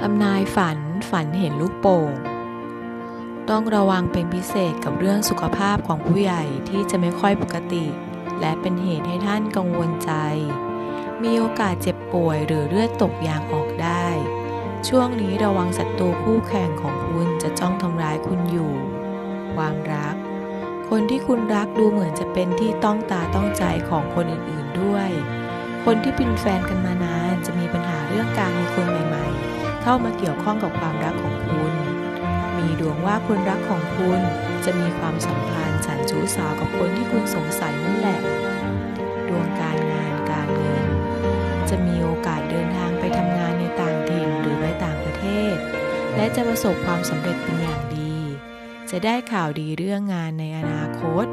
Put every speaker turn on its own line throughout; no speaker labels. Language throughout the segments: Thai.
ทำนายฝันฝันเห็นลูกโป่ง ต้องระวังเป็นพิเศษกับเรื่องสุขภาพของผู้ใหญ่ที่จะไม่ค่อยปกติ และเป็นเหตุให้ท่านกังวลใจ มีโอกาสเจ็บป่วยหรือเลือดตกยางออกได้ ช่วงนี้ระวังศัตรูคู่แข่งของคุณจะจ้องทำร้ายคุณอยู่ ความรัก คนที่คุณรักดูเหมือนจะเป็นที่ต้องตาต้องใจของคนอื่นๆด้วย คนที่เป็นแฟนกันมานานจะมีปัญหาเรื่องการมีคนใหม่ เข้ามาเกี่ยวข้องกับความรักของคุณ มีดวงว่าคนรักของคุณจะมีความสัมพันธ์ฉันชู้สาวกับคนที่คุณสงสัยนั่นแหละ ดวงการงานการเงิน จะมีโอกาสเดินทางไปทำงานในต่างถิ่นหรือไปต่างประเทศ และจะประสบความสำเร็จเป็นอย่างดี จะได้ข่าวดีเรื่องงานในอนาคต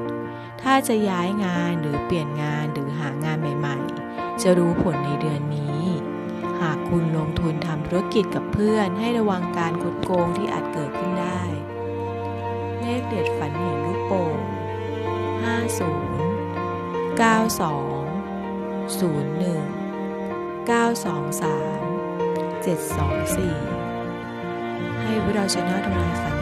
ถ้าจะย้ายงานหรือเปลี่ยนงานหรือหางานใหม่ ๆ จะรู้ผลในเดือนนี้ หากคุณลงทุนทำธุรกิจกับเพื่อน ให้ระวังการคดโกงที่อาจเกิดขึ้นได้ เลขเด็ดฝันเห็นลูกโป่ง50 92 01 923 724 ให้วิเราชนะทำลายฝัน